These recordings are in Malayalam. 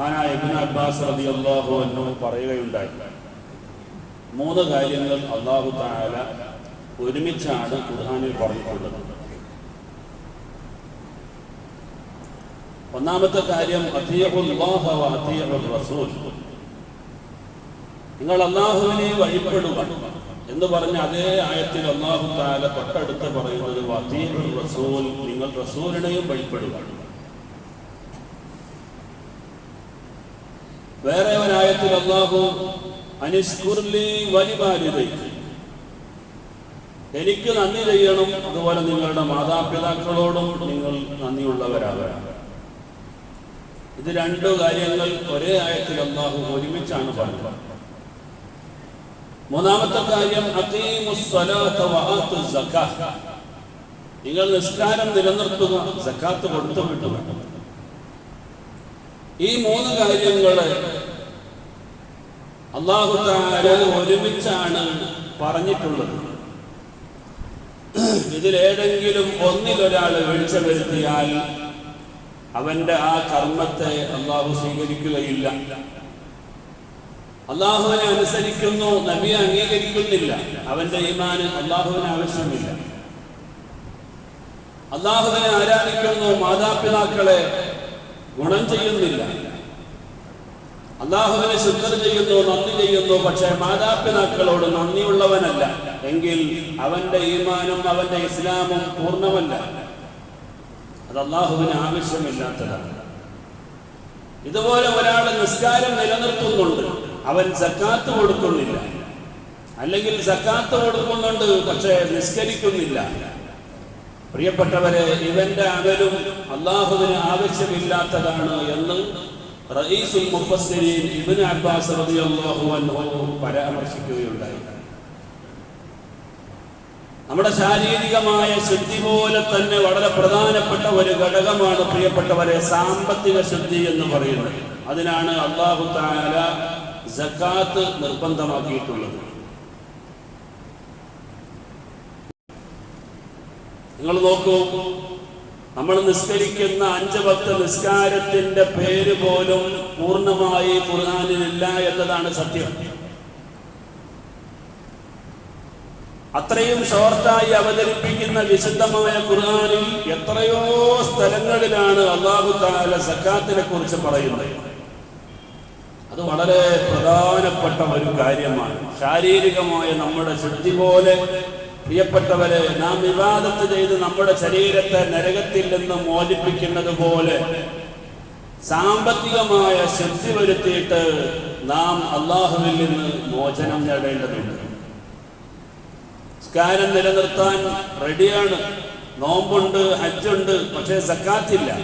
മഹാനായ ഇബ്നു അബ്ബാസ് റളിയല്ലാഹു അൻഹു പറയുകയുണ്ടായി. മൂന്ന് കാര്യങ്ങൾ അള്ളാഹു താല ഒരുമിച്ചാണ് ഖുർആനിൽ പറഞ്ഞിട്ടുള്ളത്. ഒന്നാമത്തെ കാര്യം റസൂൽ. നിങ്ങൾ അള്ളാഹുവിനെ വഴിപ്പെടുക എന്ന് പറഞ്ഞ അതേ ആയത്തിൽ അള്ളാഹു താല തൊട്ടടുത്ത് പറയുന്നത് റസൂൽ നിങ്ങൾ റസൂലിനെയും വഴിപ്പെടുക. വേറെ ഒരായത്തിൽ അള്ളാഹു അനിഷ്കുർലി വലിബാലിതൈ എനിക്ക് നന്ദി ചെയ്യണം. അതുപോലെ നിങ്ങളുടെ മാതാപിതാക്കളോടും നിങ്ങൾ നന്ദിയുള്ളവരാകണം ഇത് രണ്ടു കാര്യങ്ങൾ ഒരേ ആയത്തിൽ അള്ളാഹു ഒരുമിച്ചാണ് പറഞ്ഞത്. മൂന്നാമത്തെ കാര്യം നിങ്ങൾ നിസ്കാരം നിലനിർത്തുക സക്കാത്ത് കൊടുത്തു വിട്ടുക ഈ മൂന്ന് കാര്യങ്ങൾ അള്ളാഹു താര ഒരുമിച്ചാണ് പറഞ്ഞിട്ടുള്ളത്. ഇതിലേതെങ്കിലും ഒന്നിലൊരാൾ വീഴ്ച വരുത്തിയാൽ അവന്റെ ആ കർമ്മത്തെ അള്ളാഹു സ്വീകരിക്കുകയില്ല. അള്ളാഹുവിനെ അനുസരിക്കുന്നു നബിയെ അംഗീകരിക്കുന്നില്ല. അവന്റെ ഈമാന് അള്ളാഹുവിന് ആവശ്യമില്ല. അള്ളാഹുവിനെ ആരാധിക്കുന്നു മാതാപിതാക്കളെ ഗുണം ചെയ്യുന്നില്ല. അള്ളാഹുവിനെ ശുദ്ധം ചെയ്യുന്നു നന്ദി ചെയ്യുന്നു. പക്ഷേ മാതാപിതാക്കളോട് നന്ദിയുള്ളവനല്ല. എങ്കിൽ അവന്റെ ഈമാനും അവന്റെ ഇസ്ലാമും പൂർണമല്ല. അത് അള്ളാഹുവിന് ആവശ്യമില്ലാത്തതാണ്. ഇതുപോലെ ഒരാൾ നിസ്കാരം നിലനിർത്തുന്നുണ്ട്. അവൻ സക്കാത്ത് കൊടുക്കുന്നില്ല. അല്ലെങ്കിൽ സക്കാത്ത് കൊടുക്കുന്നുണ്ട് പക്ഷേ നിസ്കരിക്കുന്നില്ല. പ്രിയപ്പെട്ടവരെ ഇവന്റെ അകലും അള്ളാഹുവിന് ആവശ്യമില്ലാത്തതാണ് എന്ന് റഈസുൽ മുഫസ്സിരീൻ ഇബ്നു അബ്ബാസ് റളിയല്ലാഹു അൻഹു പരാമർശിക്കുകയുണ്ടായി. നമ്മുടെ ശാരീരികമായ ശുദ്ധി പോലെ തന്നെ വളരെ പ്രധാനപ്പെട്ട ഒരു ഘടകമാണ് പ്രിയപ്പെട്ടവരെ സാമ്പത്തിക ശുദ്ധി എന്ന് പറയുന്നത്. അതിനാണ് അള്ളാഹു താല സക്കാത്ത് നിർബന്ധമാക്കിയിട്ടുള്ളത്. നിങ്ങൾ നോക്കൂ നമ്മൾ നിസ്കരിക്കുന്ന അഞ്ച് പത്ത് നിസ്കാരത്തിന്റെ പേര് പോലും പൂർണമായി ഖുർആാനിലില്ല എന്നതാണ് സത്യം. അത്രയും ഷോർട്ടായി അവതരിപ്പിക്കുന്ന വിശുദ്ധമായ ഖുർആാനിൽ എത്രയോ സ്ഥലങ്ങളിലാണ് അള്ളാഹു താല സക്കാത്തിനെ കുറിച്ച് പറയുന്നത്. അത് വളരെ പ്രധാനപ്പെട്ട ഒരു കാര്യമാണ്. ശാരീരികമായ നമ്മുടെ ശുദ്ധി പോലെ പ്രിയപ്പെട്ടവരെ നാം വിവാദത്ത് ചെയ്ത് നമ്മുടെ ശരീരത്തെ നരകത്തിൽ നിന്ന് മോചിപ്പിക്കുന്നത് പോലെ സാമ്പത്തികമായ ശക്തി വരുത്തിയിട്ട് നാം അള്ളാഹുവിൽ നിന്ന് മോചനം നേടേണ്ടതുണ്ട്. സ്കാരം നിലനിർത്താൻ റെഡിയാണ്. നോമ്പുണ്ട് ഹജ്ജുണ്ട് പക്ഷേ സക്കാത്തില്ല.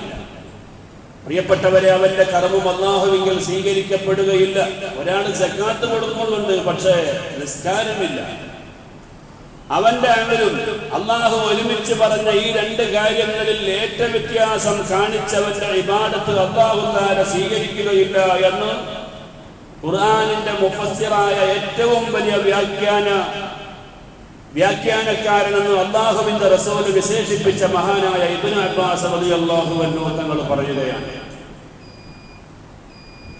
പ്രിയപ്പെട്ടവരെ അവന്റെ കർമ്മം അള്ളാഹുവിങ്കിൽ സ്വീകരിക്കപ്പെടുകയില്ല. ഒരാൾ സക്കാത്ത് കൊടുക്കുന്നുണ്ട് പക്ഷേ നിസ്കാരമില്ല. അവന്റെ അമലും അള്ളാഹു ഒരുമിച്ച് പറഞ്ഞ ഈ രണ്ട് കാര്യങ്ങളിൽ ഏറ്റ വ്യത്യാസം കാണിച്ചവന്റെ ഇബാദത്ത് അള്ളാഹു താര സ്വീകരിക്കുകയില്ല എന്ന് ഖുർആാനിന്റെ മുഫസ്സിറായ ഏറ്റവും വലിയ വ്യാഖ്യാന വ്യാഖ്യാനക്കാരനെന്ന് അള്ളാഹുവിന്റെ റസൂൽ വിശേഷിപ്പിച്ച മഹാനായ ഇബ്നു അബ്ബാസ് അള്ളാഹു എന്നോ തങ്ങൾ പറയുകയാണ്.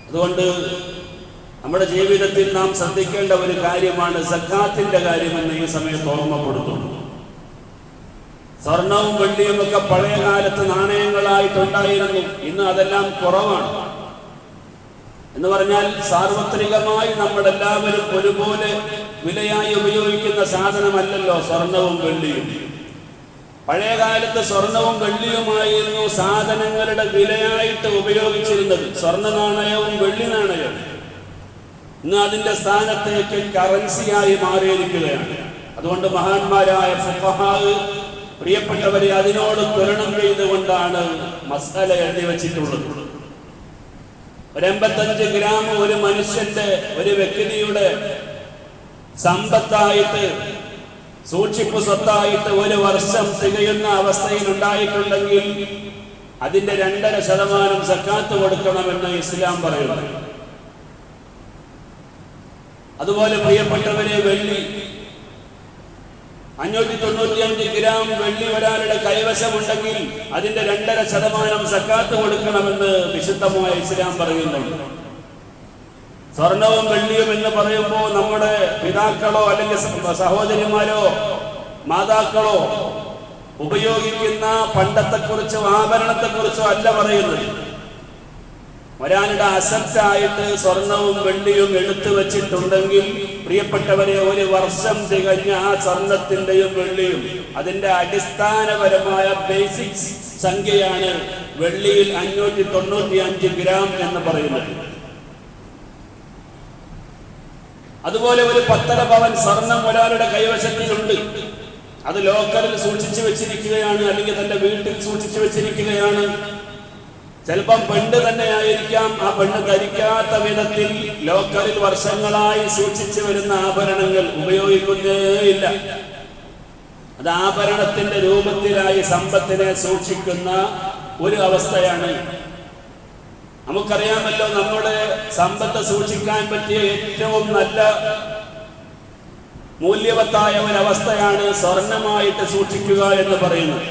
അതുകൊണ്ട് നമ്മുടെ ജീവിതത്തിൽ നാം ശ്രദ്ധിക്കേണ്ട ഒരു കാര്യമാണ് സക്കാത്തിന്റെ കാര്യമെന്ന് ഈ സമയത്ത് ഓർമ്മപ്പെടുത്തുന്നു. സ്വർണവും വെള്ളിയും ഒക്കെ പഴയ കാലത്ത് നാണയങ്ങളായിട്ടുണ്ടായിരുന്നു. ഇന്ന് അതെല്ലാം കുറവാണ്. എന്ന് പറഞ്ഞാൽ സാർവത്രികമായി നമ്മളെല്ലാവരും ഒരുപോലെ വിലയായി ഉപയോഗിക്കുന്ന സാധനമല്ലല്ലോ സ്വർണവും വെള്ളിയും. പഴയ കാലത്ത് സ്വർണവും വെള്ളിയുമായിരുന്നു സാധനങ്ങളുടെ വിലയായിട്ട് ഉപയോഗിച്ചിരുന്നത്. സ്വർണ നാണയവും വെള്ളി നാണയവും ഇന്ന് അതിന്റെ സ്ഥാനത്തേക്ക് കറൻസിയായി മാറിയിരിക്കുകയാണ്. അതുകൊണ്ട് മഹാന്മാരായ ഫുഖഹാവ് പ്രിയപ്പെട്ടവരെ അതിനോട് തുരണം ചെയ്തുകൊണ്ടാണ് മസാല എഴുതി വെച്ചിട്ടുള്ളത്. ഒരു എൺപത്തഞ്ച് ഗ്രാം ഒരു മനുഷ്യന്റെ ഒരു വ്യക്തിയുടെ സമ്പത്തായിട്ട് സൂക്ഷിപ്പ് സ്വത്തായിട്ട് ഒരു വർഷം തികയുന്ന അവസ്ഥയിൽ ഉണ്ടായിട്ടുണ്ടെങ്കിൽ അതിന്റെ രണ്ടര ശതമാനം സക്കാത്ത് കൊടുക്കണമെന്ന് ഇസ്ലാം പറയുന്നു. അതുപോലെ പ്രിയപ്പെട്ടവരെ വെള്ളി. അഞ്ഞൂറ്റി തൊണ്ണൂറ്റി അഞ്ച് ഗ്രാം വെള്ളി ഒരാളുടെ കൈവശമുണ്ടെങ്കിൽ അതിന്റെ രണ്ടര ശതമാനം സക്കാത്ത് കൊടുക്കണമെന്ന് വിശുദ്ധമായ ഇസ്ലാം പറയുന്നുണ്ട്. സ്വർണവും വെള്ളിയും എന്ന് പറയുമ്പോൾ നമ്മുടെ പിതാക്കളോ അല്ലെങ്കിൽ സഹോദരിമാരോ മാതാക്കളോ ഉപയോഗിക്കുന്ന പണ്ടത്തെക്കുറിച്ചോ ആഭരണത്തെക്കുറിച്ചോ അല്ല പറയുന്നത്. ഒരാളുടെ അസറ്റായിട്ട് സ്വർണവും വെള്ളിയും എടുത്തു വെച്ചിട്ടുണ്ടെങ്കിൽ പ്രിയപ്പെട്ടവരെ ഒരു വർഷം തികഞ്ഞ ആ സ്വർണത്തിന്റെയും വെള്ളിയും അതിന്റെ അടിസ്ഥാനപരമായ ബേസിക്സ് സംഖ്യയാണ് വെള്ളിയിൽ അഞ്ഞൂറ്റി തൊണ്ണൂറ്റി അഞ്ച് ഗ്രാം എന്ന് പറയുന്നത്. അതുപോലെ ഒരു പത്തര ഭവൻ സ്വർണം ഒരാളുടെ കൈവശത്തിലുണ്ട് അത് ലോക്കറിൽ സൂക്ഷിച്ചു വെച്ചിരിക്കുകയാണ് അല്ലെങ്കിൽ തന്റെ വീട്ടിൽ സൂക്ഷിച്ചു വെച്ചിരിക്കുകയാണ്. ചിലപ്പം പെണ്ണ് തന്നെ ആയിരിക്കാം ആ പെണ്ണ് ധരിക്കാത്ത വിധത്തിൽ ലോക്കലിൽ വർഷങ്ങളായി സൂക്ഷിച്ചു വരുന്ന ആഭരണങ്ങൾ ഉപയോഗിക്കുന്നേയില്ല അത് ആഭരണത്തിന്റെ രൂപത്തിലായി സമ്പത്തിനെ സൂക്ഷിക്കുന്ന ഒരു അവസ്ഥയാണ്. നമുക്കറിയാമല്ലോ നമ്മുടെ സമ്പത്ത് സൂക്ഷിക്കാൻ പറ്റിയ ഏറ്റവും നല്ല മൂല്യവത്തായ ഒരവസ്ഥയാണ് സ്വർണമായിട്ട് സൂക്ഷിക്കുക എന്ന് പറയുന്നത്.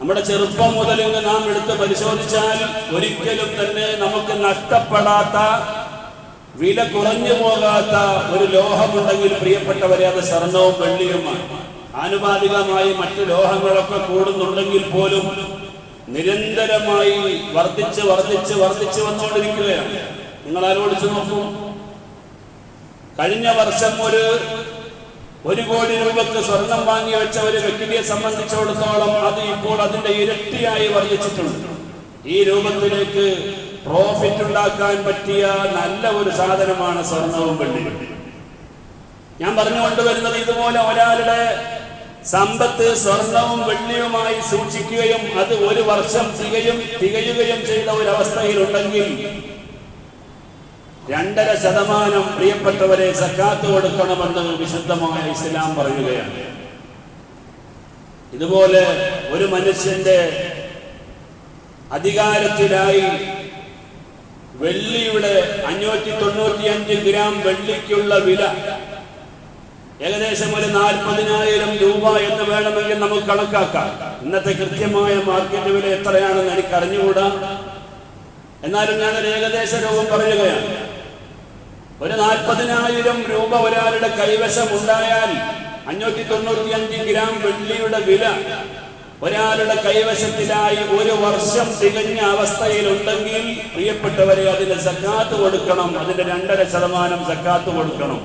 നമ്മുടെ ചെറുപ്പം മുതൽ നാം എടുത്ത് പരിശോധിച്ചാൽ ഒരിക്കലും തന്നെ നമുക്ക് നഷ്ടപ്പെടാത്ത വില കുറഞ്ഞു പോകാത്ത ഒരു ലോഹമുണ്ടെങ്കിൽ പ്രിയപ്പെട്ടവരെ അത് സ്വർണവും വെള്ളിയുമാണ്. ആനുപാതികമായി മറ്റു ലോഹങ്ങളൊക്കെ കൂടുന്നുണ്ടെങ്കിൽ പോലും നിരന്തരമായി വർദ്ധിച്ച് വർദ്ധിച്ച് വർദ്ധിച്ച് വന്നുകൊണ്ടിരിക്കുകയാണ്. നിങ്ങൾ ആലോചിച്ച് നോക്കൂ. കഴിഞ്ഞ വർഷം ഒരു ഒരു കോടി രൂപക്ക് സ്വർണം വാങ്ങി വെച്ച ഒരു വ്യക്തിയെ സംബന്ധിച്ചിടത്തോളം അത് ഇപ്പോൾ അതിന്റെ ഇരട്ടിയായി വർദ്ധിച്ചിട്ടുണ്ട്. ഈ രൂപത്തിലേക്ക് പ്രോഫിറ്റ് ഉണ്ടാക്കാൻ പറ്റിയ നല്ല ഒരു സാധനമാണ് സ്വർണവും വെള്ളിയും. ഞാൻ പറഞ്ഞു കൊണ്ടുവരുന്നത് ഇതുപോലെ ഒരാളുടെ സമ്പത്ത് സ്വർണവും വെള്ളിയുമായി സൂക്ഷിക്കുകയും അത് ഒരു വർഷം തികയും തികയുകയും ചെയ്ത ഒരവസ്ഥയിലുണ്ടെങ്കിൽ രണ്ടര ശതമാനം പ്രിയപ്പെട്ടവരെ സക്കാത്ത് കൊടുക്കണമെന്ന് വിശുദ്ധമായ ഇസ്ലാം പറയുകയാണ്. ഇതുപോലെ ഒരു മനുഷ്യന്റെ അധികാരത്തിലായി വെള്ളിയുടെ അഞ്ഞൂറ്റി തൊണ്ണൂറ്റിയഞ്ച് ഗ്രാം വെള്ളിക്കുള്ള വില ഏകദേശം ഒരു നാൽപ്പതിനായിരം രൂപ എന്ന് വേണമെങ്കിൽ നമുക്ക് കണക്കാക്കാം. ഇന്നത്തെ കൃത്യമായ മാർക്കറ്റ് വില എത്രയാണെന്ന് എനിക്ക് അറിഞ്ഞുകൂടാ എന്നാലും ഞാനൊരു ഏകദേശ രൂപം പറയുകയാണ്. ഒരു നാൽപ്പതിനായിരം രൂപ ഒരാളുടെ കൈവശം ഉണ്ടായാൽ അഞ്ഞൂറ്റി തൊണ്ണൂറ്റി അഞ്ച് ഗ്രാം വെള്ളിയുടെ വില ഒരാളുടെ കൈവശത്തിലായി ഒരു വർഷം തികഞ്ഞ അവസ്ഥയിലുണ്ടെങ്കിൽ പ്രിയപ്പെട്ടവരെ അതിന് സക്കാത്ത് കൊടുക്കണം. അതിന്റെ രണ്ടര ശതമാനം സക്കാത്ത് കൊടുക്കണം.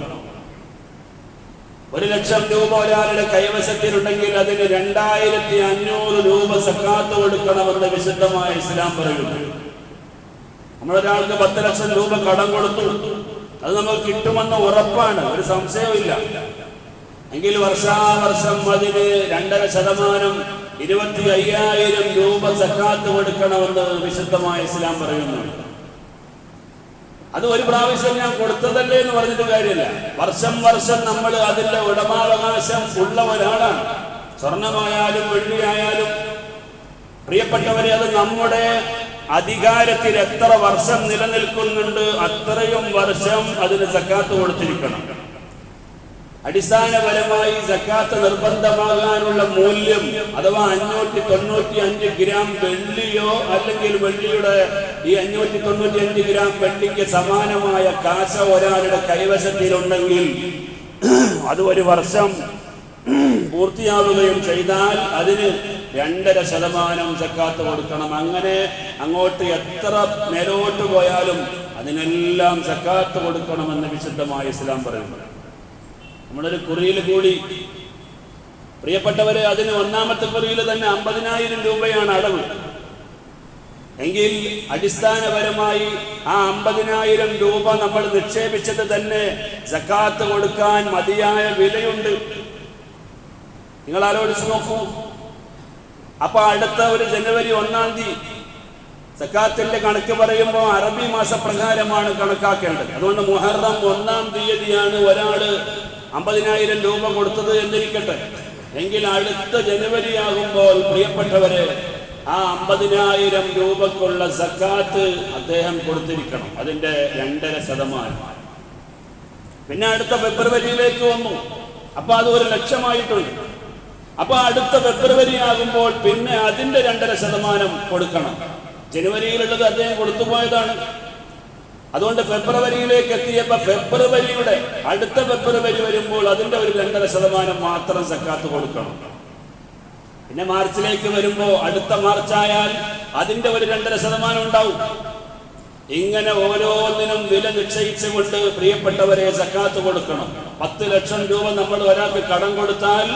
ഒരു ലക്ഷം രൂപ ഒരാളുടെ കൈവശത്തിലുണ്ടെങ്കിൽ അതിന് രണ്ടായിരത്തി അഞ്ഞൂറ് രൂപ സക്കാത്ത് കൊടുക്കണമെന്ന് വിശുദ്ധമായ ഇസ്ലാം പറയുന്നു. നമ്മളൊരാൾക്ക് പത്ത് ലക്ഷം രൂപ കടം കൊടുത്തു. അത് നമുക്ക് കിട്ടുമെന്ന ഉറപ്പാണ് ഒരു സംശയവുമില്ല. എങ്കിൽ വർഷാവർഷം അതിന് രണ്ടര ശതമാനം ഇരുപത്തി അയ്യായിരം രൂപ സക്കാത്ത് കൊടുക്കണമെന്ന് വിശുദ്ധമായ ഇസ്ലാം പറയുന്നു. അത് ഒരു പ്രാവശ്യം ഞാൻ കൊടുത്തതല്ലേ എന്ന് പറഞ്ഞിട്ട് കാര്യമില്ല. വർഷം വർഷം നമ്മൾ അതിന്റെ ഉടമാവകാശം ഉള്ള ഒരാളാണ്. സ്വർണമായാലും വെള്ളിയായാലും പ്രിയപ്പെട്ടവരെ അത് നമ്മുടെ അധികാരത്തിൽ എത്ര വർഷം നിലനിൽക്കുന്നുണ്ട് അത്രയും വർഷം അതിന് സക്കാത്ത് കൊടുത്തിരിക്കണം. അടിസ്ഥാനപരമായി സക്കാത്ത് നിർബന്ധമാകാനുള്ള മൂല്യം അഥവാ അഞ്ഞൂറ്റി തൊണ്ണൂറ്റി അഞ്ച് ഗ്രാം വെള്ളിയോ അല്ലെങ്കിൽ വെള്ളിയുടെ ഈ അഞ്ഞൂറ്റി തൊണ്ണൂറ്റി അഞ്ച് ഗ്രാം വെള്ളിക്ക് സമാനമായ കാശ ഒരാളുടെ കൈവശത്തിലുണ്ടെങ്കിൽ അത് ഒരു വർഷം പൂർത്തിയാവുകയും ചെയ്താൽ അതിന് രണ്ടര ശതമാനം സക്കാത്ത് കൊടുക്കണം. അങ്ങനെ അങ്ങോട്ട് എത്ര മേലോട്ട് പോയാലും അതിനെല്ലാം സക്കാത്ത് കൊടുക്കണമെന്ന് വിശുദ്ധമായ ഇസ്ലാം പറയുന്നു. നമ്മളൊരു കുറിയിൽ കൂടി പ്രിയപ്പെട്ടവരെ അതിന് ഒന്നാമത്തെ കുറിയിൽ തന്നെ അമ്പതിനായിരം രൂപയാണ് അടവ്. എങ്കിൽ അടിസ്ഥാനപരമായി ആ അമ്പതിനായിരം രൂപ നമ്മൾ നിക്ഷേപിച്ചത് തന്നെ സക്കാത്ത് കൊടുക്കാൻ മതിയായ വിലയുണ്ട്. നിങ്ങൾ ആലോചിച്ച് നോക്കൂ. അപ്പൊ അടുത്ത ഒരു ജനുവരി ഒന്നാം തീയതി സക്കാത്തിന്റെ കണക്ക് പറയുമ്പോൾ അറബി മാസപ്രകാരമാണ് കണക്കാക്കേണ്ടത്. അതുകൊണ്ട് മുഹറം ഒന്നാം തീയതിയാണ് ഒരാൾ അമ്പതിനായിരം രൂപ കൊടുത്തത് എന്നിരിക്കട്ടെ. എങ്കിൽ അടുത്ത ജനുവരി ആകുമ്പോൾ പ്രിയപ്പെട്ടവരെ ആ അമ്പതിനായിരം രൂപക്കുള്ള സക്കാത്ത് അദ്ദേഹം കൊടുത്തിരിക്കണം. അതിന്റെ രണ്ടര ശതമാനം. പിന്നെ അടുത്ത ഫെബ്രുവരിയിലേക്ക് വന്നു. അപ്പൊ അത് ഒരു ലക്ഷമായിട്ടുണ്ട്. അപ്പൊ അടുത്ത ഫെബ്രുവരി ആകുമ്പോൾ പിന്നെ അതിന്റെ രണ്ടര ശതമാനം കൊടുക്കണം. ജനുവരിയിലുള്ളത് അദ്ദേഹം കൊടുത്തുപോയതാണ്. അതുകൊണ്ട് ഫെബ്രുവരിയിലേക്ക് എത്തിയപ്പോ ഫെബ്രുവരിയുടെ അടുത്ത ഫെബ്രുവരി വരുമ്പോൾ അതിന്റെ ഒരു രണ്ടര ശതമാനം മാത്രം സക്കാത്ത് കൊടുക്കണം. പിന്നെ മാർച്ചിലേക്ക് വരുമ്പോൾ അടുത്ത മാർച്ചായാൽ അതിന്റെ ഒരു രണ്ടര ശതമാനം ഉണ്ടാവും. ഇങ്ങനെ ഓരോന്നിനും വില നിശ്ചയിച്ചുകൊണ്ട് പ്രിയപ്പെട്ടവരെ സക്കാത്ത് കൊടുക്കണം. പത്ത് ലക്ഷം രൂപ നമ്മൾ ഒരാൾക്ക് കടം കൊടുത്താൽ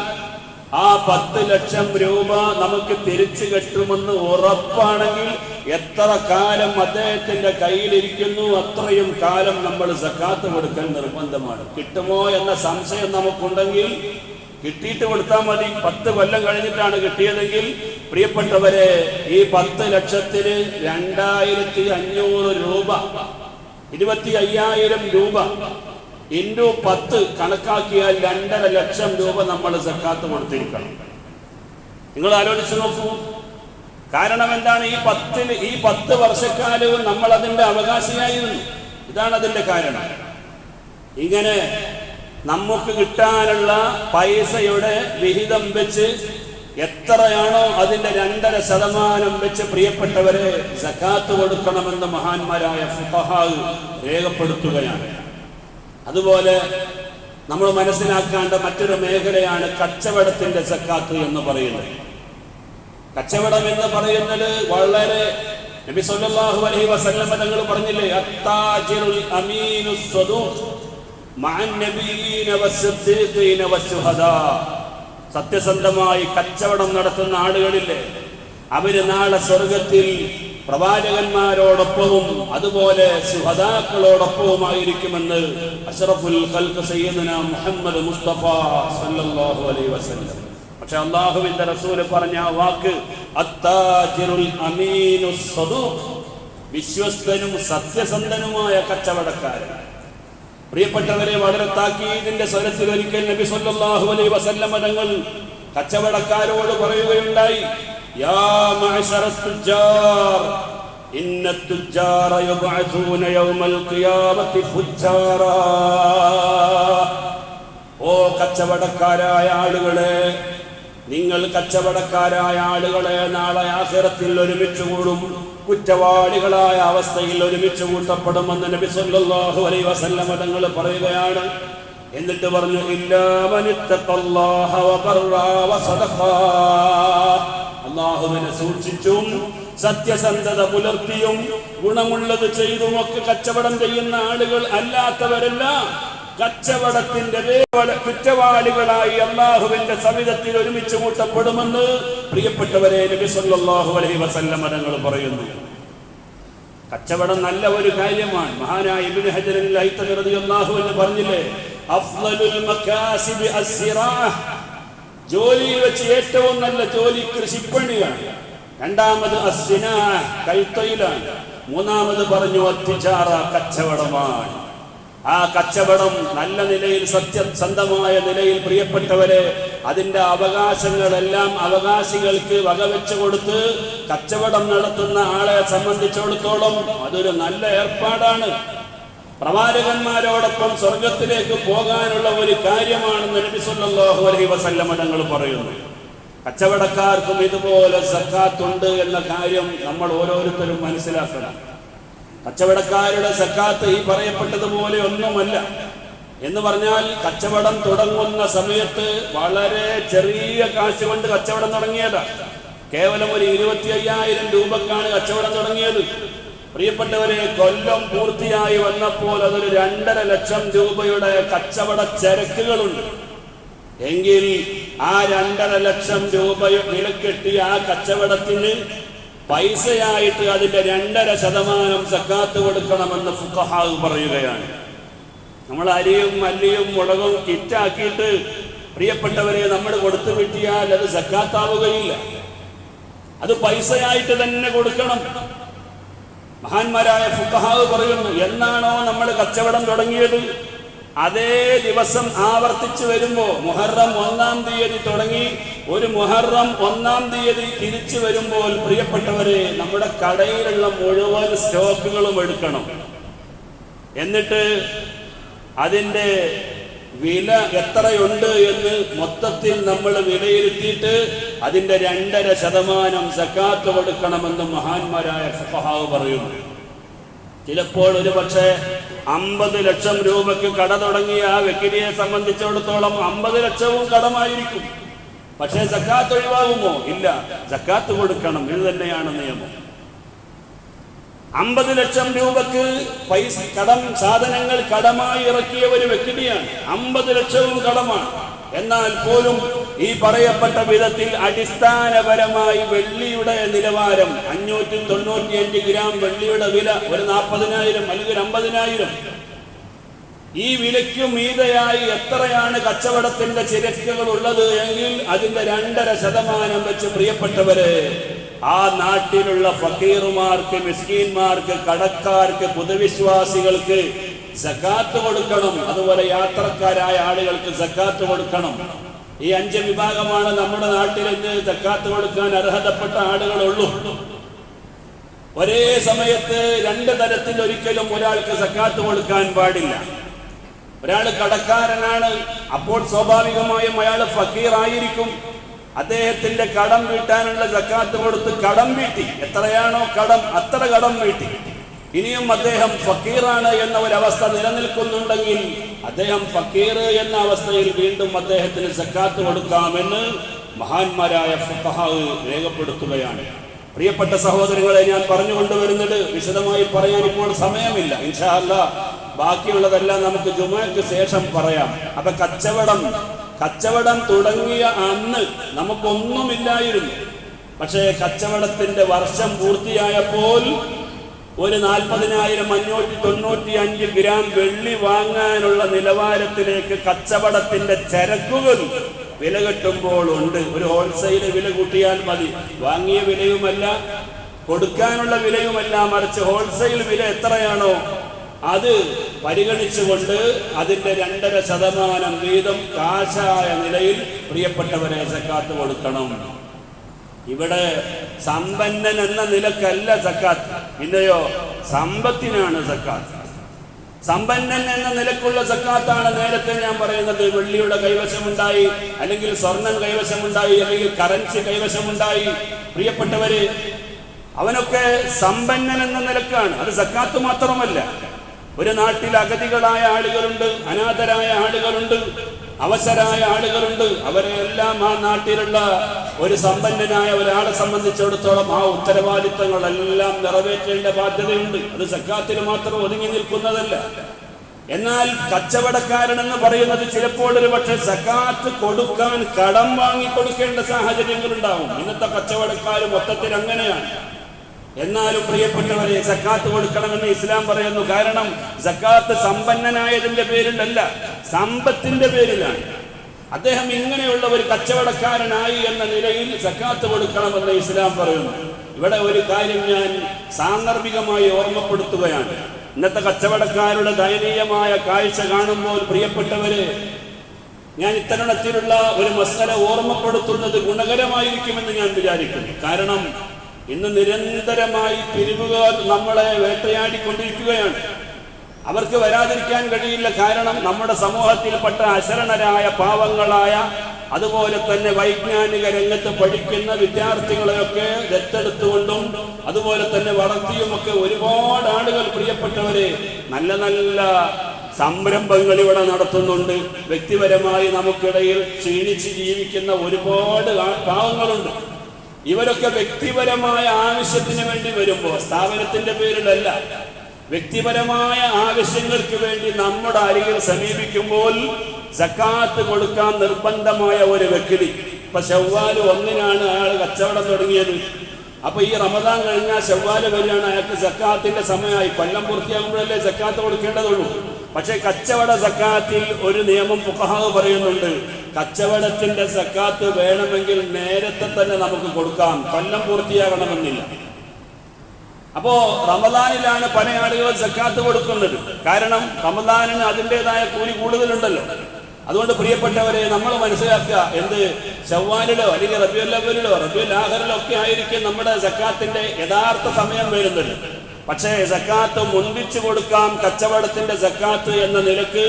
ആ പത്ത് ലക്ഷം രൂപ നമുക്ക് തിരിച്ചു കിട്ടുമെന്ന് ഉറപ്പാണെങ്കിൽ എത്ര കാലം അദ്ദേഹത്തിന്റെ കയ്യിലിരിക്കുന്നു അത്രയും കാലം നമ്മൾ സക്കാത്ത് കൊടുക്കാൻ നിർബന്ധമാണ്. കിട്ടുമോ എന്ന സംശയം നമുക്കുണ്ടെങ്കിൽ കിട്ടിയിട്ട് കൊടുത്താൽ മതി. പത്ത് കൊല്ലം കഴിഞ്ഞിട്ടാണ് കിട്ടിയതെങ്കിൽ പ്രിയപ്പെട്ടവരെ ഈ പത്ത് ലക്ഷത്തിന് രണ്ടായിരത്തി അഞ്ഞൂറ് രൂപ ഇരുപത്തി അയ്യായിരം രൂപ ഇന്റു പത്ത് കണക്കാക്കിയാൽ രണ്ടര ലക്ഷം രൂപ നമ്മൾ സക്കാത്ത് കൊടുത്തിരിക്കണം. നിങ്ങൾ ആലോചിച്ച് നോക്കൂ. കാരണം എന്താണ്? ഈ പത്തിന് ഈ പത്ത് വർഷക്കാലവും നമ്മൾ അതിന്റെ അവകാശിയായിരുന്നു. ഇതാണ് അതിന്റെ കാരണം. ഇങ്ങനെ നമുക്ക് കിട്ടാനുള്ള പൈസയുടെ വിഹിതം വെച്ച് എത്രയാണോ അതിന്റെ രണ്ടര ശതമാനം വെച്ച് പ്രിയപ്പെട്ടവരെ സക്കാത്ത് കൊടുക്കണമെന്ന് മഹാന്മാരായ ഫുഖഹാ രേഖപ്പെടുത്തുകയാണ്. അതുപോലെ നമ്മൾ മനസ്സിലാക്കേണ്ട മറ്റൊരു മേഖലയാണ് കച്ചവടത്തിന്റെ സക്കാത്ത് എന്ന് പറയുന്നത്. കച്ചവടം എന്ന് പറയുന്നത് വളരെ നബി സല്ലല്ലാഹു അലൈഹി വസല്ലം തങ്ങൾ പറഞ്ഞില്ലേ അത്താജിറുൽ അമീനു സ്വദൂഖ് മഅൻ നബിയീന വസ്സദ്ദീഖീന വസ്സുഹദാ. സത്യസന്ധമായി കച്ചവടം നടത്തുന്ന ആളുകളില്ലേ അവർ നാളെ സ്വർഗത്തിൽ പ്രവാചകന്മാരോടൊപ്പവും അതുപോലെ സുഹദാക്കളോടൊപ്പവുമായിരിക്കുമെന്ന് അഷറഫുൽ മുഹമ്മദ് മുസ്തഫ സല്ലല്ലാഹു അലൈഹി വസല്ലം. പക്ഷെ അള്ളാഹുവിന്റെ റസൂൽ പറഞ്ഞ ആ വാക്ക് വിശ്വസ്തനും സത്യസന്ധനുമായ കച്ചവടക്കാരൻ. പ്രിയപ്പെട്ടവരെ വളരെ താക്കീതിന്റെ സ്വരത്തിൽ ഒരിക്കൽ നബി സല്ലല്ലാഹു അലൈഹി വസല്ലം തങ്ങൾ കച്ചവടക്കാരോട് പറയുകയുണ്ടായി. യാ معشر التجار إن التجار يبعثون يوم القيامة فجارا ഓ കച്ചവടക്കാരായ ആളുകളെ നിങ്ങൾ കച്ചവടക്കാരായ ആളുകളെ നാളെ ആഹിറത്തിൽ ഒരുമിച്ച് കൂടും കുറ്റവാളികളായ അവസ്ഥയിൽ ഒരുമിച്ച് കൂട്ടപ്പെടുമെന്ന് നബി സല്ലല്ലാഹു അലൈഹി വസല്ലമ തങ്ങൾ പറയുകയാണ്. എന്നിട്ട് പറഞ്ഞു ഇല്ലാ മനിത്തഖല്ലാഹ വ വസദഖാ അള്ളാഹുവിനെ സൂക്ഷിച്ചും സത്യസന്ധത പുലർത്തിയും ഗുണമുള്ളത് ചെയ്തുമൊക്കെ കച്ചവടം ചെയ്യുന്ന ആളുകൾ അല്ലാത്തവരെല്ലാം കച്ചവടത്തിന്റെ കുറ്റവാളികളായി അള്ളാഹുവിന്റെ സവിധത്തിൽ ഒരുമിച്ച് കൂട്ടപ്പെടുമെന്ന് പ്രിയപ്പെട്ടവരെ നബി സല്ലല്ലാഹു അലൈഹി വസല്ലം തങ്ങൾ പറയുന്നു. കച്ചവടം നല്ല ഒരു കാര്യമാണ്. മഹാനായ ഇബ്നു ഹജറിൻ റളിയല്ലാഹു എന്ന് പറഞ്ഞില്ലേ അസ്സിറാഹ്. ജോലിയിൽ വെച്ച് ഏറ്റവും നല്ല ജോലി കൃഷിപ്പണിയാണ് രണ്ടാമത് അസിന കൈത്തൊയിലാണ്. മൂന്നാമത് പറഞ്ഞു അത്തിചാറ കച്ചവടമാണ്. ആ കച്ചവടം നല്ല നിലയിൽ സത്യസന്ധമായ നിലയിൽ പ്രിയപ്പെട്ടവരെ അതിന്റെ അവകാശങ്ങളെല്ലാം അവകാശികൾക്ക് വകവെച്ചു കൊടുത്ത് കച്ചവടം നടത്തുന്ന ആളെ സംബന്ധിച്ചിടത്തോളം അതൊരു നല്ല ഏർപ്പാടാണ്. പ്രവാചകന്മാരോടൊപ്പം സ്വർഗത്തിലേക്ക് പോകാനുള്ള ഒരു കാര്യമാണെന്ന് നബി അലൈഹി വസല്ലമ തങ്ങൾ പറയുന്നു. കച്ചവടക്കാർക്കും ഇതുപോലെ സക്കാത്തുണ്ട് എന്ന കാര്യം നമ്മൾ ഓരോരുത്തരും മനസ്സിലാക്കണം. കച്ചവടക്കാരുടെ സക്കാത്ത് ഈ പറയപ്പെട്ടതുപോലെ ഒന്നുമല്ല. എന്ന് പറഞ്ഞാൽ കച്ചവടം തുടങ്ങുന്ന സമയത്ത് വളരെ ചെറിയ കാശ് കൊണ്ട് കച്ചവടം തുടങ്ങിയതാണ് കേവലം ഒരു ഇരുപത്തി അയ്യായിരം രൂപക്കാണ് കച്ചവടം തുടങ്ങിയത്. പ്രിയപ്പെട്ടവരെ കൊല്ലം പൂർത്തിയായി വന്നപ്പോൾ അതൊരു രണ്ടര ലക്ഷം രൂപയുടെ കച്ചവട ചരക്കുകളുണ്ട്. എങ്കിൽ ആ രണ്ടര ലക്ഷം രൂപ വിലക്കെട്ടി ആ കച്ചവടത്തിന് പൈസയായിട്ട് അതിന്റെ രണ്ടര ശതമാനം സക്കാത്ത് കൊടുക്കണമെന്ന് ഫുഖഹാവ് പറയുകയാണ്. നമ്മൾ അരിയും മല്ലിയും മുളകും കിറ്റാക്കിയിട്ട് പ്രിയപ്പെട്ടവരെ നമ്മൾ കൊടുത്തു വിട്ടിയാൽ അത് സക്കാത്താവുകയില്ല. അത് പൈസയായിട്ട് തന്നെ കൊടുക്കണം. മഹാന്മാരായ ഫുഖഹാവ് പറയുന്നു എന്നാണോ നമ്മൾ കച്ചവടം തുടങ്ങിയത്? അതേ ദിവസം ആവർത്തിച്ചു വരുമ്പോൾ മുഹറം ഒന്നാം തീയതി തുടങ്ങി ഒരു മുഹറം ഒന്നാം തീയതി തിരിച്ചു വരുമ്പോൾ പ്രിയപ്പെട്ടവരെ നമ്മുടെ കടയിലുള്ള മുഴുവൻ സ്റ്റോക്കുകളും എടുക്കണം. എന്നിട്ട് അതിന്റെ വില എത്രയുണ്ട് എന്ന് മൊത്തത്തിൽ നമ്മൾ വിലയിരുത്തിയിട്ട് അതിന്റെ രണ്ടര ശതമാനം സക്കാത്ത് കൊടുക്കണമെന്ന് മഹാന്മാരായ ഫഹാവ് പറയുന്നു. ചിലപ്പോൾ ഒരു പക്ഷേ അമ്പത് ലക്ഷം രൂപയ്ക്ക് കട തുടങ്ങിയ ആ വ്യക്തിയെ സംബന്ധിച്ചിടത്തോളം അമ്പത് ലക്ഷവും കടമായിരിക്കും. പക്ഷേ സക്കാത്ത് ഒഴിവാകുമോ? ഇല്ല. സക്കാത്ത് കൊടുക്കണം. ഇത് തന്നെയാണ് നിയമം. അമ്പത് ലക്ഷം രൂപക്ക് പൈസ കടം സാധനങ്ങൾ കടമായി ഇറക്കിയ ഒരു വ്യക്തിയാണ്. അമ്പത് ലക്ഷവും കടമാണ്. എന്നാൽ പോലും ഈ പറയപ്പെട്ട വിധത്തിൽ അടിസ്ഥാനപരമായി വെള്ളിയുടെ നിലവാരം അഞ്ഞൂറ്റി തൊണ്ണൂറ്റി അഞ്ച് ഗ്രാം വെള്ളിയുടെ വില ഒരു നാൽപ്പതിനായിരം അല്ലെങ്കിൽ ഒരു അമ്പതിനായിരം. ഈ വിലയ്ക്കു മീതയായി എത്രയാണ് കച്ചവടത്തിന്റെ ചിരക്കുകൾ ഉള്ളത് എങ്കിൽ അതിന്റെ രണ്ടര ശതമാനം വെച്ച് പ്രിയപ്പെട്ടവര് ആ നാട്ടിലുള്ള ഫക്കീറുമാർക്ക് മിസ്കീന്മാർക്ക് കടക്കാർക്ക് പൊതുവിശ്വാസികൾക്ക് സക്കാത്ത് കൊടുക്കണം. അതുപോലെ യാത്രക്കാരായ ആളുകൾക്ക് സക്കാത്ത് കൊടുക്കണം. ഈ അഞ്ച് വിഭാഗമാണ് നമ്മുടെ നാട്ടിൽ ഇന്ന് സക്കാത്ത് കൊടുക്കാൻ അർഹതപ്പെട്ട ആളുകളുള്ളൂ. ഒരേ സമയത്ത് രണ്ട് തരത്തിൽ ഒരിക്കലും ഒരാൾക്ക് സക്കാത്ത് കൊടുക്കാൻ പാടില്ല. ഒരാൾ കടക്കാരനാണ് അപ്പോൾ സ്വാഭാവികമായും അയാൾ ഫക്കീറായിരിക്കും. അദ്ദേഹത്തിന്റെ കടം വീട്ടാനുള്ള സക്കാത്ത് കൊടുത്ത് കടം വീട്ടി. എത്രയാണോ കടം അത്ര കടം വീട്ടി. ഇനിയും അദ്ദേഹം ഫക്കീറാണ് എന്ന ഒരവസ്ഥ നിലനിൽക്കുന്നുണ്ടെങ്കിൽ അദ്ദേഹം ഫക്കീർ എന്ന അവസ്ഥയിൽ വീണ്ടും അദ്ദേഹത്തിന് സക്കാത്ത് കൊടുക്കാമെന്ന് മഹാന്മാരായ ഫുഖഹാവ് രേഖപ്പെടുത്തുകയാണ്. പ്രിയപ്പെട്ട സഹോദരങ്ങളെ ഞാൻ പറഞ്ഞു കൊണ്ടുവരുന്നത് വിശദമായി പറയാൻ ഇപ്പോൾ സമയമില്ല. ഇൻഷാല്ല ബാക്കിയുള്ളതെല്ലാം നമുക്ക് ജുമയ്ക്ക് ശേഷം പറയാം. അപ്പൊ കച്ചവടം കച്ചവടം തുടങ്ങിയ അന്ന് നമുക്കൊന്നുമില്ലായിരുന്നു. പക്ഷേ കച്ചവടത്തിന്റെ വർഷം പൂർത്തിയായപ്പോൾ ഒരു നാൽപ്പതിനായിരം അഞ്ഞൂറ്റി തൊണ്ണൂറ്റി അഞ്ച് ഗ്രാം വെള്ളി വാങ്ങാനുള്ള നിലവാരത്തിലേക്ക് കച്ചവടത്തിന്റെ ചരക്കുകൾ വില കിട്ടുമ്പോൾ ഉണ്ട്. ഒരു ഹോൾസെയിൽ വില കൂട്ടിയാൽ മതി. വാങ്ങിയ വിലയുമല്ല കൊടുക്കാനുള്ള വിലയുമല്ല മറിച്ച് ഹോൾസെയിൽ വില എത്രയാണോ അത് പരിഗണിച്ചുകൊണ്ട് അതിന്റെ രണ്ടര ശതമാനം വീതം കാശായ നിലയിൽ പ്രിയപ്പെട്ടവരെ സക്കാത്ത് കൊടുക്കണം. ഇവിടെ സമ്പന്നൻ എന്ന നിലക്കല്ല സക്കാത്ത്. പിന്നെയോ സമ്പത്തിനാണ് സക്കാത്ത്. സമ്പന്നൻ എന്ന നിലക്കുള്ള സക്കാത്താണ് നേരത്തെ ഞാൻ പറയുന്നത്. വെള്ളിയുടെ കൈവശമുണ്ടായി അല്ലെങ്കിൽ സ്വർണം കൈവശമുണ്ടായി അല്ലെങ്കിൽ കറൻസി കൈവശമുണ്ടായി. പ്രിയപ്പെട്ടവര് അവനൊക്കെ സമ്പന്നൻ എന്ന നിലക്കാണ്. അത് സക്കാത്ത് മാത്രമല്ല. ഒരു നാട്ടിൽ അഗതികളായ ആളുകളുണ്ട് അനാഥരായ ആളുകളുണ്ട് അവസരായ ആളുകളുണ്ട്. അവരെല്ലാം ആ നാട്ടിലുള്ള ഒരു സമ്പന്നനായ ഒരാളെ സംബന്ധിച്ചിടത്തോളം ആ ഉത്തരവാദിത്തങ്ങളെല്ലാം നിറവേറ്റേണ്ട ബാധ്യതയുണ്ട്. അത് സക്കാത്തിന് മാത്രം ഒതുങ്ങി നിൽക്കുന്നതല്ല. എന്നാൽ കച്ചവടക്കാരൻ എന്ന് പറയുന്നത് ചിലപ്പോൾ ഒരു പക്ഷേ സക്കാത്ത് കൊടുക്കാൻ കടം വാങ്ങി കൊടുക്കേണ്ട സാഹചര്യങ്ങൾ ഉണ്ടാവും ഇന്നത്തെ കച്ചവടക്കാർ മൊത്തത്തിൽ അങ്ങനെയാണ്. എന്നാലും പ്രിയപ്പെട്ടവരെ സക്കാത്ത് കൊടുക്കണമെന്ന് ഇസ്ലാം പറയുന്നു. കാരണം സക്കാത്ത് സമ്പന്നനായതിന്റെ പേരിലല്ല സമ്പത്തിന്റെ പേരിലാണ്. അദ്ദേഹം ഇങ്ങനെയുള്ള ഒരു കച്ചവടക്കാരനായി എന്ന നിലയിൽ സക്കാത്ത് കൊടുക്കണമെന്ന് ഇസ്ലാം പറയുന്നു. ഇവിടെ ഒരു കാര്യം ഞാൻ സാന്ദർഭികമായി ഓർമ്മപ്പെടുത്തുകയാണ്. ഇന്നത്തെ കച്ചവടക്കാരുടെ ദയനീയമായ കാഴ്ച കാണുമ്പോൾ പ്രിയപ്പെട്ടവര് ഞാൻ ഇത്തരണത്തിലുള്ള ഒരു മസല ഓർമ്മപ്പെടുത്തുന്നത് ഗുണകരമായിരിക്കുമെന്ന് ഞാൻ വിചാരിക്കുന്നു. കാരണം ഇന്ന് നിരന്തരമായി പിരിവുകാർ നമ്മളെ വേട്ടയാടിക്കൊണ്ടിരിക്കുകയാണ്. അവർക്ക് വരാതിരിക്കാൻ കഴിയില്ല കാരണം നമ്മുടെ സമൂഹത്തിൽപ്പെട്ട അശരണരായ പാവങ്ങളായ അതുപോലെ തന്നെ വൈജ്ഞാനിക രംഗത്ത് പഠിക്കുന്ന വിദ്യാർത്ഥികളെയൊക്കെ ദത്തെടുത്തുകൊണ്ടും അതുപോലെ തന്നെ വളർത്തിയുമൊക്കെ ഒരുപാട് ആളുകൾ പ്രിയപ്പെട്ടവരെ നല്ല നല്ല സംരംഭങ്ങൾ ഇവിടെ നടത്തുന്നുണ്ട്. വ്യക്തിപരമായി നമുക്കിടയിൽ ക്ഷീണിച്ച് ജീവിക്കുന്ന ഒരുപാട് പാവങ്ങളുണ്ട്. ഇവരൊക്കെ വ്യക്തിപരമായ ആവശ്യത്തിന് വേണ്ടി വരുമ്പോൾ സ്ഥാപനത്തിന്റെ പേരിലല്ല വ്യക്തിപരമായ ആവശ്യങ്ങൾക്ക് വേണ്ടി നമ്മുടെ അരികിൽ സമീപിക്കുമ്പോൾ സക്കാത്ത് കൊടുക്കാൻ നിർബന്ധമായ ഒരു വ്യക്തി ഇപ്പൊ ശവ്വാൽ ഒന്നിനാണ് അയാൾ കച്ചവടം തുടങ്ങിയത്. അപ്പൊ ഈ റമദാൻ കഴിഞ്ഞാൽ ശവ്വാൽ വരികയാണ് അയാൾക്ക് സക്കാത്തിന്റെ സമയമായി. കൊല്ലം പൂർത്തിയാകുമ്പോഴല്ലേ സക്കാത്ത് കൊടുക്കേണ്ടതുള്ളൂ. പക്ഷെ കച്ചവട സക്കാത്തിൽ ഒരു നിയമം ഫുഖഹാവ് പറയുന്നുണ്ട്. കച്ചവടത്തിന്റെ സക്കാത്ത് വേണമെങ്കിൽ നേരത്തെ തന്നെ നമുക്ക് കൊടുക്കാം. കൊല്ലം പൂർത്തിയാകണമെന്നില്ല. അപ്പോ റമദാനിലാണ് പല ആളുകൾ സക്കാത്ത് കൊടുക്കുന്നത്. കാരണം റമദാനിന് അതിന്റെതായ കൂലി കൂടുതലുണ്ടല്ലോ. അതുകൊണ്ട് പ്രിയപ്പെട്ടവരെ നമ്മൾ മനസ്സിലാക്കുക എന്ത്? ചവ്വാലിലോ അല്ലെങ്കിൽ റബിയുല്ലവലിലോ റബിയുൽ ആഹറിലോ ഒക്കെ ആയിരിക്കും നമ്മുടെ സക്കാത്തിന്റെ യഥാർത്ഥ സമയം വരുന്നത്. പക്ഷേ സക്കാത്ത് മുൻപിച്ചു കൊടുക്കാം കച്ചവടത്തിന്റെ സക്കാത്ത് എന്ന നിലയ്ക്ക്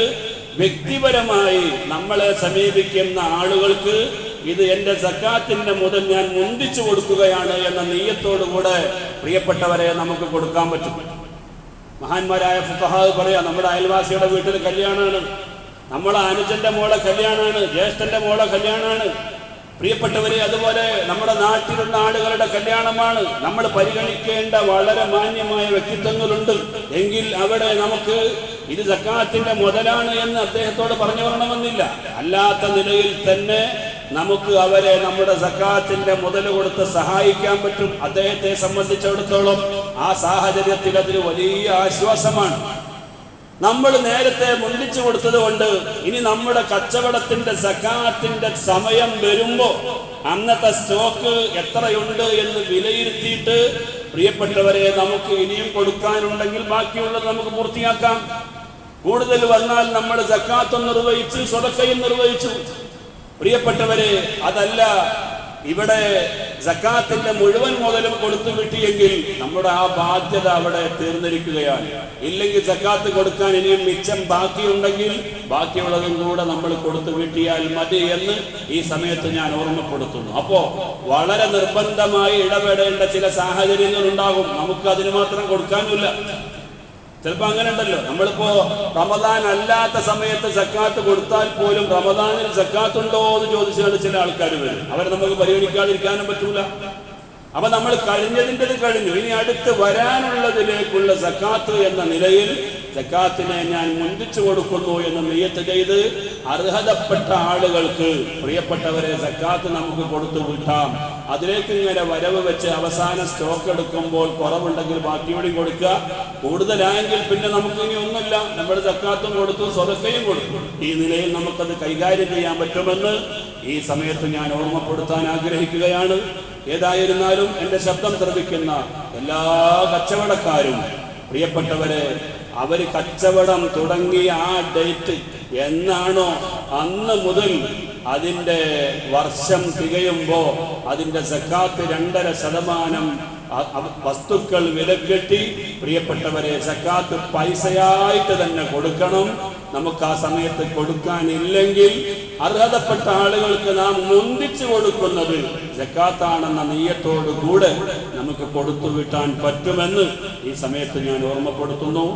വ്യക്തിപരമായി നമ്മളെ സമീപിക്കുന്ന ആളുകൾക്ക് ഇത് എന്റെ സക്കാത്തിന്റെ മുതൽ ഞാൻ മുന്തിച്ചു കൊടുക്കുകയാണ് എന്ന നെയ്യത്തോടുകൂടെ പ്രിയപ്പെട്ടവരെ നമുക്ക് കൊടുക്കാൻ പറ്റും. മഹാന്മാരായ ഫുഖഹാവ് പറയാ നമ്മുടെ അയൽവാസിയുടെ വീട്ടിൽ കല്യാണമാണ് നമ്മളെ അനുജന്റെ മോളെ കല്യാണമാണ് ജ്യേഷ്ഠന്റെ മോളെ കല്യാണമാണ് പ്രിയപ്പെട്ടവരെ അതുപോലെ നമ്മുടെ നാട്ടിലുള്ള ആളുകളുടെ കല്യാണമാണ്. നമ്മൾ പരിഗണിക്കേണ്ട വളരെ മാന്യമായ വ്യക്തിത്വങ്ങളുണ്ട്. എങ്കിൽ അവിടെ നമുക്ക് ഇത് സക്കാത്തിന്റെ മുതലാണ് എന്ന് അദ്ദേഹത്തോട് പറഞ്ഞു വരണമെന്നില്ല. അല്ലാത്ത നിലയിൽ തന്നെ നമുക്ക് അവരെ നമ്മുടെ സക്കാത്തിന്റെ മുതൽ കൊടുത്ത് സഹായിക്കാൻ പറ്റും. അദ്ദേഹത്തെ സംബന്ധിച്ചിടത്തോളം ആ സാഹചര്യത്തിൽ അതിന് വലിയ ആശ്വാസമാണ്. നമ്മൾ നേരത്തെ മുന്തിച്ചു കൊടുത്തത് കൊണ്ട് ഇനി നമ്മുടെ കച്ചവടത്തിന്റെ സക്കാത്തിന്റെ സമയം വരുമ്പോ അന്നത്തെ സ്റ്റോക്ക് എത്രയുണ്ട് എന്ന് വിലയിരുത്തിയിട്ട് പ്രിയപ്പെട്ടവരെ നമുക്ക് ഇനിയും കൊടുക്കാനുണ്ടെങ്കിൽ ബാക്കിയുള്ളത് നമുക്ക് പൂർത്തിയാക്കാം. കൂടുതൽ വന്നാൽ നമ്മൾ സക്കാത്തും നിർവഹിച്ചു സ്വതക്കയും നിർവഹിച്ചു. പ്രിയപ്പെട്ടവരെ അതല്ല ഇവിടെ സക്കാത്തിന്റെ മുഴുവൻ മുതലും കൊടുത്തു കിട്ടിയെങ്കിൽ നമ്മുടെ ആ ബാധ്യത അവിടെ തീർന്നിരിക്കുകയാണ്. ഇല്ലെങ്കിൽ സക്കാത്ത് കൊടുക്കാൻ ഇനിയും മിച്ചം ബാക്കിയുണ്ടെങ്കിൽ ബാക്കിയുള്ളതും കൂടെ നമ്മൾ കൊടുത്തു കിട്ടിയാൽ മതി എന്ന് ഈ സമയത്ത് ഞാൻ ഓർമ്മപ്പെടുത്തുന്നു. അപ്പോ വളരെ നിർബന്ധമായി ഇടപെടേണ്ട ചില സാഹചര്യങ്ങൾ ഉണ്ടാകും നമുക്ക് അതിന് മാത്രം കൊടുക്കാനുമില്ല. ചിലപ്പോ അങ്ങനെ ഉണ്ടല്ലോ നമ്മളിപ്പോ റമദാൻ അല്ലാത്ത സമയത്ത് സക്കാത്ത് കൊടുത്താൽ പോലും റമദാനിൽ സക്കാത്തുണ്ടോ എന്ന് ചോദിച്ചാണ് ചില ആൾക്കാർ വരും അവരെ നമുക്ക് പരിഗണിക്കാതിരിക്കാനും പറ്റൂല. അപ്പൊ നമ്മൾ കഴിഞ്ഞതിന്റെത് കഴിഞ്ഞു. ഇനി അടുത്ത് വരാനുള്ളതിലേക്കുള്ള സക്കാത്ത് എന്ന നിലയിൽ സക്കാത്തിനെ ഞാൻ മുന്തിച്ചു കൊടുക്കുന്നു എന്ന് നെയ്യത്ത് ചെയ്ത് അർഹതപ്പെട്ട ആളുകൾക്ക് പ്രിയപ്പെട്ടവരെ സക്കാത്ത് നമുക്ക് കൊടുത്തു വിട്ടാം. അതിലേക്ക് ഇങ്ങനെ വരവ് വെച്ച് അവസാന സ്റ്റോക്ക് എടുക്കുമ്പോൾ കുറവുണ്ടെങ്കിൽ ബാക്കിയോടെ കൊടുക്കുക. കൂടുതലായെങ്കിൽ പിന്നെ നമുക്ക് ഇനി ഒന്നുമില്ല. നമ്മൾ സക്കാത്തും കൊടുത്തു സ്വതക്കയും കൊടുത്തു. ഈ നിലയിൽ നമുക്കത് കൈകാര്യം ചെയ്യാൻ പറ്റുമെന്ന് ഈ സമയത്ത് ഞാൻ ഓർമ്മപ്പെടുത്താൻ ആഗ്രഹിക്കുകയാണ്. ഏതായിരുന്നാലും എന്റെ ശബ്ദം ശ്രദ്ധിക്കുന്ന എല്ലാ കച്ചവടക്കാരും പ്രിയപ്പെട്ടവരെ അവർ കച്ചവടം തുടങ്ങിയ ആ ഡേറ്റ് എന്നാണോ അന്ന് മുതൽ അതിന്റെ വർഷം തികയുമ്പോൾ അതിന്റെ സക്കാത്ത് രണ്ടര ശതമാനം വസ്തുക്കൾ വിലക്കെട്ടി പ്രിയപ്പെട്ടവരെ സക്കാത്ത് പൈസയായിട്ട് തന്നെ കൊടുക്കണം. നമുക്ക് ആ സമയത്ത് കൊടുക്കാനില്ലെങ്കിൽ അർഹതപ്പെട്ട ആളുകൾക്ക് നാം മുന്തിച്ചു കൊടുക്കുന്നത് ജക്കാത്താണെന്ന നീയത്തോടു കൂടെ നമുക്ക് കൊടുത്തു വിട്ടാൻ പറ്റുമെന്ന് ഈ സമയത്ത് ഞാൻ ഓർമ്മപ്പെടുത്തുന്നു.